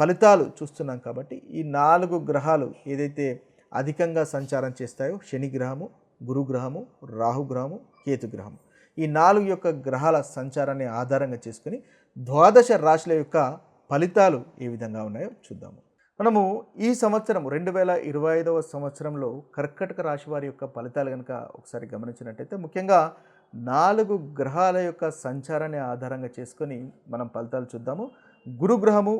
ఫలితాలు చూస్తున్నాం కాబట్టి ఈ నాలుగు గ్రహాలు ఏదైతే అధికంగా సంచారం చేస్తాయో శని గ్రహము గురుగ్రహము రాహుగ్రహము కేతుగ్రహము ఈ నాలుగు యొక్క గ్రహాల సంచారాన్ని ఆధారంగా చేసుకుని ద్వాదశ రాశుల యొక్క ఫలితాలు ఏ విధంగా ఉన్నాయో చూద్దాము. మనము ఈ సంవత్సరం రెండు వేల ఇరవై ఐదవ సంవత్సరంలో కర్కటక రాశి వారి యొక్క ఫలితాలు కనుక ఒకసారి గమనించినట్టయితే ముఖ్యంగా నాలుగు గ్రహాల యొక్క సంచారాన్ని ఆధారంగా చేసుకొని మనం ఫలితాలు చూద్దాము. గురుగ్రహము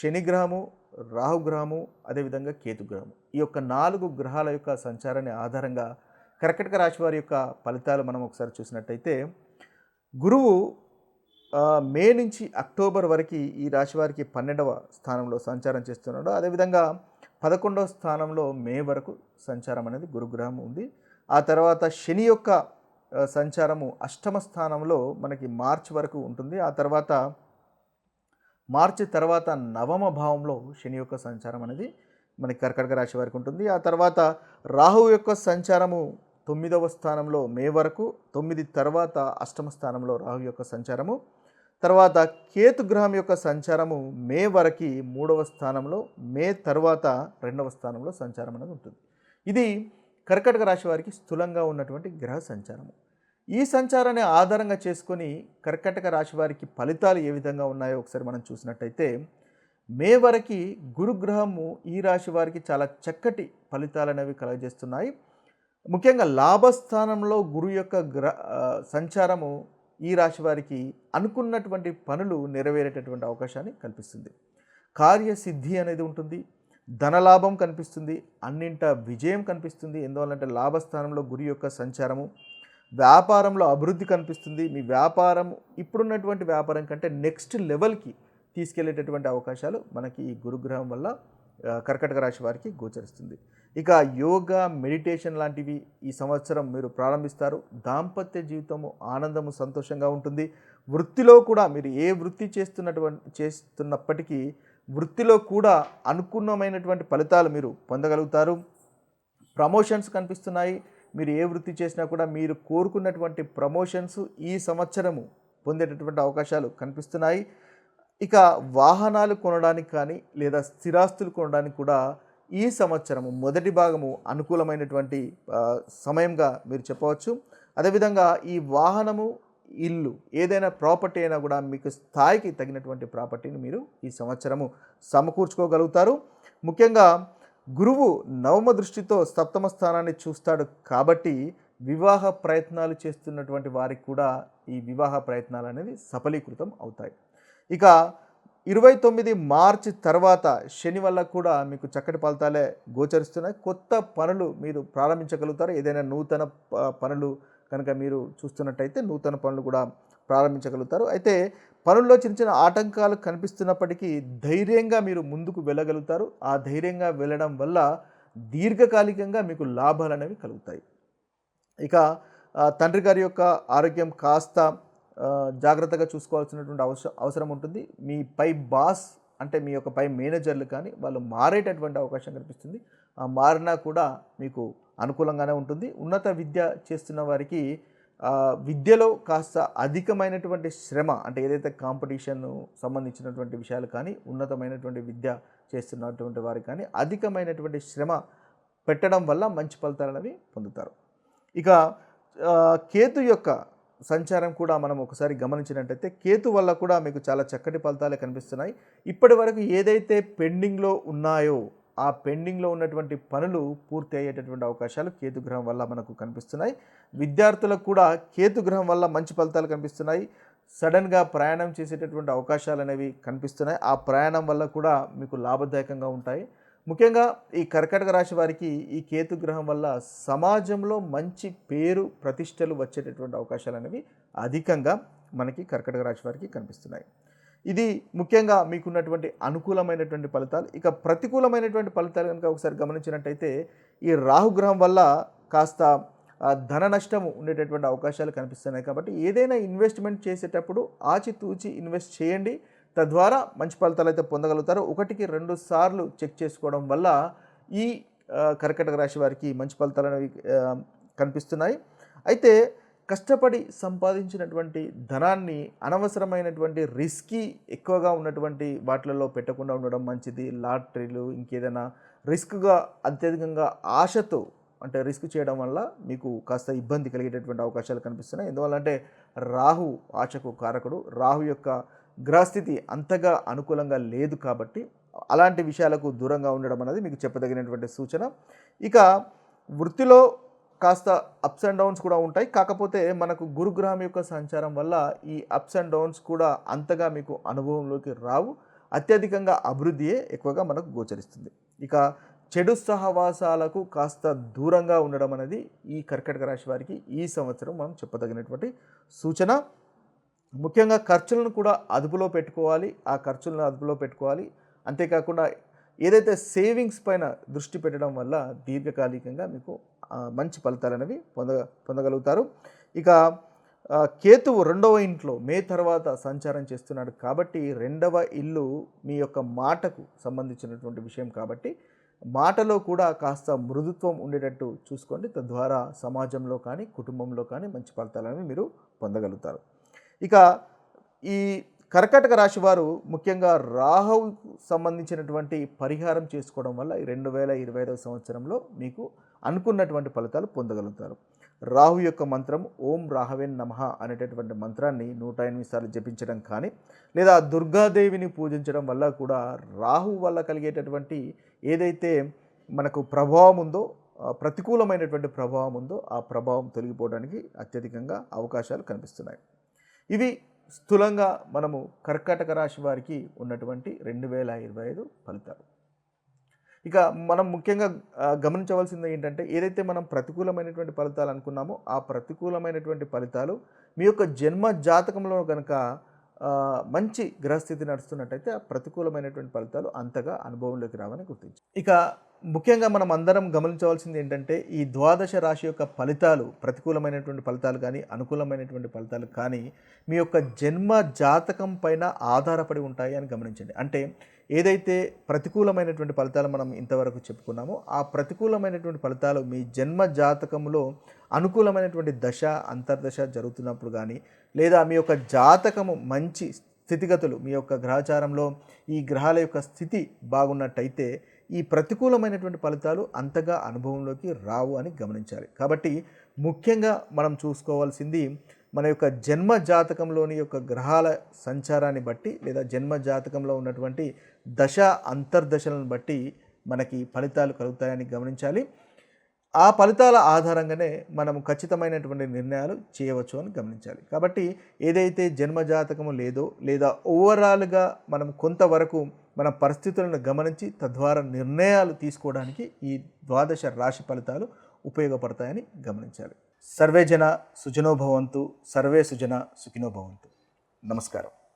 శనిగ్రహము రాహుగ్రహము అదేవిధంగా కేతుగ్రహము. ఈ యొక్క నాలుగు గ్రహాల యొక్క సంచారాన్ని ఆధారంగా కర్కటక రాశి వారి యొక్క ఫలితాలు మనం ఒకసారి చూసినట్టయితే గురువు మే నుంచి అక్టోబర్ వరకు ఈ రాశి వారికి పన్నెండవ స్థానంలో సంచారం చేస్తున్నాడు. అదేవిధంగా పదకొండవ స్థానంలో మే వరకు సంచారం అనేది గురుగ్రహం ఉంది. ఆ తర్వాత శని యొక్క సంచారము అష్టమ స్థానంలో మనకి మార్చ్ వరకు ఉంటుంది. ఆ తర్వాత మార్చి తర్వాత నవమ భావంలో శని యొక్క సంచారం అనేది మనకి కర్కటక రాశి వారికి ఉంటుంది. ఆ తర్వాత రాహు యొక్క సంచారము తొమ్మిదవ స్థానంలో మే వరకు తొమ్మిది తర్వాత అష్టమ స్థానంలో రాహు యొక్క సంచారము. తర్వాత కేతు గ్రహం యొక్క సంచారము మే వరకు మూడవ స్థానంలో మే తర్వాత రెండవ స్థానంలో సంచారం అనేది ఉంటుంది. ఇది కర్కటక రాశి వారికి స్థూలంగా ఉన్నటువంటి గ్రహ సంచారము. ఈ సంచారాన్ని ఆధారంగా చేసుకొని కర్కటక రాశి వారికి ఫలితాలు ఏ విధంగా ఉన్నాయో ఒకసారి మనం చూసినట్టయితే మే వరకు గురుగ్రహము ఈ రాశి వారికి చాలా చక్కటి ఫలితాలు అనేవి కలగజేస్తున్నాయి. ముఖ్యంగా లాభస్థానంలో గురు యొక్క గ్ర సంచారము ఈ రాశి వారికి అనుకున్నటువంటి పనులు నెరవేరేటటువంటి అవకాశాన్ని కల్పిస్తుంది. కార్యసిద్ధి అనేది ఉంటుంది ధనలాభం కనిపిస్తుంది అన్నింట విజయం కనిపిస్తుంది. ఎందువల్లంటే లాభస్థానంలో గురి యొక్క సంచారము వ్యాపారంలో అభివృద్ధి కనిపిస్తుంది. మీ వ్యాపారం ఇప్పుడున్నటువంటి వ్యాపారం కంటే నెక్స్ట్ లెవెల్కి తీసుకెళ్ళేటటువంటి అవకాశాలు మనకి ఈ గురుగ్రహం వల్ల కర్కటక రాశి వారికి గోచరిస్తుంది. ఇక యోగా మెడిటేషన్ లాంటివి ఈ సంవత్సరం మీరు ప్రారంభిస్తారు. దాంపత్య జీవితము ఆనందము సంతోషంగా ఉంటుంది. వృత్తిలో కూడా మీరు ఏ వృత్తి చేస్తున్నటువంటి చేస్తున్నప్పటికీ వృత్తిలో కూడా అనుకున్నమైనటువంటి ఫలితాలు మీరు పొందగలుగుతారు. ప్రమోషన్స్ కనిపిస్తున్నాయి. మీరు ఏ వృత్తి చేసినా కూడా మీరు కోరుకున్నటువంటి ప్రమోషన్స్ ఈ సంవత్సరము పొందేటటువంటి అవకాశాలు కనిపిస్తున్నాయి. ఇక వాహనాలు కొనడానికి కానీ లేదా స్థిరాస్తులు కొనడానికి కూడా ఈ సంవత్సరము మొదటి భాగము అనుకూలమైనటువంటి సమయంగా మీరు చెప్పవచ్చు. అదేవిధంగా ఈ వాహనము ఇల్లు ఏదైనా ప్రాపర్టీ అయినా కూడా మీకు స్థాయికి తగినటువంటి ప్రాపర్టీని మీరు ఈ సంవత్సరము సమకూర్చుకోగలుగుతారు. ముఖ్యంగా గురువు నవమ దృష్టితో సప్తమ స్థానాన్ని చూస్తాడు కాబట్టి వివాహ ప్రయత్నాలు చేస్తున్నటువంటి వారికి కూడా ఈ వివాహ ప్రయత్నాలు అనేది సఫలీకృతం అవుతాయి. ఇక ఇరవై తొమ్మిది మార్చి తర్వాత శని వల్ల కూడా మీకు చక్కటి ఫలితాలే గోచరిస్తున్నాయి. కొత్త పనులు మీరు ప్రారంభించగలుగుతారు? ఏదైనా నూతన ప- పనులు కనుక మీరు చూస్తున్నట్టయితే నూతన పనులు కూడా ప్రారంభించగలుగుతారు. అయితే పనుల్లో చిన్న చిన్న ఆటంకాలు కనిపిస్తున్నప్పటికీ ధైర్యంగా మీరు ముందుకు వెళ్ళగలుగుతారు. ఆ ధైర్యంగా వెళ్ళడం వల్ల దీర్ఘకాలికంగా మీకు లాభాలు అనేవి కలుగుతాయి. ఇక తండ్రి గారి యొక్క ఆరోగ్యం కాస్త జాగ్రత్తగా చూసుకోవాల్సినటువంటి అవసరం అవసరం ఉంటుంది. మీ పై బాస్ అంటే మీ యొక్క పై మేనేజర్లు కానీ వాళ్ళు మారేటటువంటి అవకాశం కనిపిస్తుంది. ఆ మారినా కూడా మీకు అనుకూలంగానే ఉంటుంది. ఉన్నత విద్య చేస్తున్న వారికి విద్యలో కాస్త అధికమైనటువంటి శ్రమ అంటే ఏదైతే కాంపిటీషన్ సంబంధించినటువంటి విషయాలు కానీ ఉన్నతమైనటువంటి విద్య చేస్తున్నటువంటి వారికి కానీ అధికమైనటువంటి శ్రమ పెట్టడం వల్ల మంచి ఫలితాలు అవి పొందుతారు. ఇక కేతు యొక్క సంచారం కూడా మనం ఒకసారి గమనించినట్టయితే కేతు వల్ల కూడా మీకు చాలా చక్కటి ఫలితాలే కనిపిస్తున్నాయి. ఇప్పటి వరకు ఏదైతే పెండింగ్లో ఉన్నాయో ఆ పెండింగ్లో ఉన్నటువంటి పనులు పూర్తి అయ్యేటటువంటి అవకాశాలు కేతుగ్రహం వల్ల మనకు కనిపిస్తున్నాయి. విద్యార్థులకు కూడా కేతుగ్రహం వల్ల మంచి ఫలితాలు కనిపిస్తున్నాయి. సడన్గా ప్రయాణం చేసేటటువంటి అవకాశాలు అనేవి కనిపిస్తున్నాయి. ఆ ప్రయాణం వల్ల కూడా మీకు లాభదాయకంగా ఉంటాయి. ముఖ్యంగా ఈ కర్కటక రాశి వారికి ఈ కేతు గ్రహం వల్ల సమాజంలో మంచి పేరు ప్రతిష్టలు వచ్చేటటువంటి అవకాశాలు అనేవి అధికంగా మనకి కర్కటక రాశి వారికి కనిపిస్తున్నాయి. ఇది ముఖ్యంగా మీకున్నటువంటి అనుకూలమైనటువంటి ఫలితాలు. ఇక ప్రతికూలమైనటువంటి ఫలితాలు కనుక ఒకసారి గమనించినట్టయితే ఈ రాహుగ్రహం వల్ల కాస్త ధన నష్టం ఉండేటటువంటి అవకాశాలు కనిపిస్తున్నాయి. కాబట్టి ఏదైనా ఇన్వెస్ట్మెంట్ చేసేటప్పుడు ఆచితూచి ఇన్వెస్ట్ చేయండి. తద్వారా మంచి ఫలితాలు అయితే పొందగలుగుతారు. ఒకటికి రెండు సార్లు చెక్ చేసుకోవడం వల్ల ఈ కర్కటక రాశి వారికి మంచి ఫలితాలు అనేవి కనిపిస్తున్నాయి. అయితే కష్టపడి సంపాదించినటువంటి ధనాన్ని అనవసరమైనటువంటి రిస్కీ ఎక్కువగా ఉన్నటువంటి వాటిలలో పెట్టకుండా ఉండడం మంచిది. లాటరీలు ఇంకేదైనా రిస్క్గా అత్యధికంగా ఆశతో అంటే రిస్క్ చేయడం వల్ల మీకు కాస్త ఇబ్బంది కలిగేటటువంటి అవకాశాలు కనిపిస్తున్నాయి. ఎందువల్ల అంటే రాహు ఆశకు కారకుడు. రాహు యొక్క గ్రహస్థితి అంతగా అనుకూలంగా లేదు కాబట్టి అలాంటి విషయాలకు దూరంగా ఉండడం అనేది మీకు చెప్పదగినటువంటి సూచన. ఇక వృత్తిలో కాస్త అప్స్ అండ్ డౌన్స్ కూడా ఉంటాయి. కాకపోతే మనకు గురుగ్రహం యొక్క సంచారం వల్ల ఈ అప్స్ అండ్ డౌన్స్ కూడా అంతగా మీకు అనుభవంలోకి రావు. అత్యధికంగా అభివృద్ధియే ఎక్కువగా మనకు గోచరిస్తుంది. ఇక చెడు సహవాసాలకు కాస్త దూరంగా ఉండడం అనేది ఈ కర్కటక రాశి వారికి ఈ సంవత్సరం మనం చెప్పదగినటువంటి సూచన. ముఖ్యంగా ఖర్చులను కూడా అదుపులో పెట్టుకోవాలి. ఆ ఖర్చులను అదుపులో పెట్టుకోవాలి. అంతేకాకుండా ఏదైతే సేవింగ్స్ పైన దృష్టి పెట్టడం వల్ల దీర్ఘకాలికంగా మీకు మంచి ఫలితాలు అనేవి పొంద పొందగలుగుతారు. ఇక కేతువు రెండవ ఇంట్లో మే తర్వాత సంచారం చేస్తున్నాడు కాబట్టి రెండవ ఇల్లు మీ యొక్క మాటకు సంబంధించినటువంటి విషయం కాబట్టి మాటలో కూడా కాస్త మృదుత్వం ఉండేటట్టు చూసుకోండి. తద్వారా సమాజంలో కానీ కుటుంబంలో కానీ మంచి ఫలితాలను మీరు పొందగలుగుతారు. ఇక ఈ కర్కాటక రాశి వారు ముఖ్యంగా రాహువుకు సంబంధించినటువంటి పరిహారం చేసుకోవడం వల్ల ఈ రెండు వేల ఇరవై ఐదవ సంవత్సరంలో మీకు అనుకున్నటువంటి ఫలితాలు పొందగలుగుతారు. రాహు యొక్క మంత్రం ఓం రాహవేన్ నమః అనేటటువంటి మంత్రాన్ని నూట ఎనిమిది సార్లు జపించడం కానీ లేదా దుర్గాదేవిని పూజించడం వల్ల కూడా రాహు వల్ల కలిగేటటువంటి ఏదైతే మనకు ప్రభావం ఉందో ప్రతికూలమైనటువంటి ప్రభావం ఉందో ఆ ప్రభావం తొలగిపోవడానికి అత్యధికంగా అవకాశాలు కనిపిస్తున్నాయి. ఇవి స్థూలంగా మనము కర్కాటక రాశి వారికి ఉన్నటువంటి రెండు వేల ఇరవై ఐదు ఫలితాలు. ఇక మనం ముఖ్యంగా గమనించవలసింది ఏంటంటే ఏదైతే మనం ప్రతికూలమైనటువంటి ఫలితాలు అనుకున్నామో ఆ ప్రతికూలమైనటువంటి ఫలితాలు మీ యొక్క జన్మ జాతకంలో కనుక మంచి గ్రహస్థితి నడుస్తున్నట్టయితే ఆ ప్రతికూలమైనటువంటి ఫలితాలు అంతగా అనుభవంలోకి రావని గుర్తించి. ఇక ముఖ్యంగా మనం అందరం గమనించవలసింది ఏంటంటే ఈ ద్వాదశ రాశి యొక్క ఫలితాలు ప్రతికూలమైనటువంటి ఫలితాలు కానీ అనుకూలమైనటువంటి ఫలితాలు కానీ మీ యొక్క జన్మ జాతకం పైన ఆధారపడి ఉంటాయి అని గమనించండి. అంటే ఏదైతే ప్రతికూలమైనటువంటి ఫలితాలు మనం ఇంతవరకు చెప్పుకున్నామో ఆ ప్రతికూలమైనటువంటి ఫలితాలు మీ జన్మ జాతకంలో అనుకూలమైనటువంటి దశ అంతర్దశ జరుగుతున్నప్పుడు కానీ లేదా మీ యొక్క జాతకము మంచి స్థితిగతులు మీ యొక్క గ్రహచారంలో ఈ గ్రహాల యొక్క స్థితి బాగున్నట్టయితే ఈ ప్రతికూలమైనటువంటి ఫలితాలు అంతగా అనుభవంలోకి రావు అని గమనించాలి. కాబట్టి ముఖ్యంగా మనం చూసుకోవాల్సింది మన యొక్క జన్మ జాతకంలోని యొక్క గ్రహాల సంచారాన్ని బట్టి లేదా జన్మ జాతకంలో ఉన్నటువంటి దశ అంతర్దశలను బట్టి మనకి ఫలితాలు కలుగుతాయని గమనించాలి. ఆ ఫలితాల ఆధారంగానే మనం ఖచ్చితమైనటువంటి నిర్ణయాలు చేయవచ్చు అని గమనించాలి. కాబట్టి ఏదైతే జన్మ జాతకము లేదో లేదా ఓవరాల్గా మనం కొంతవరకు మన పరిస్థితులను గమనించి తద్వారా నిర్ణయాలు తీసుకోవడానికి ఈ ద్వాదశ రాశి ఫలితాలు ఉపయోగపడతాయని గమనించాలి. సర్వే జన సుజనోభవంతు సర్వే సుజన సుఖినోభవంతు నమస్కారం.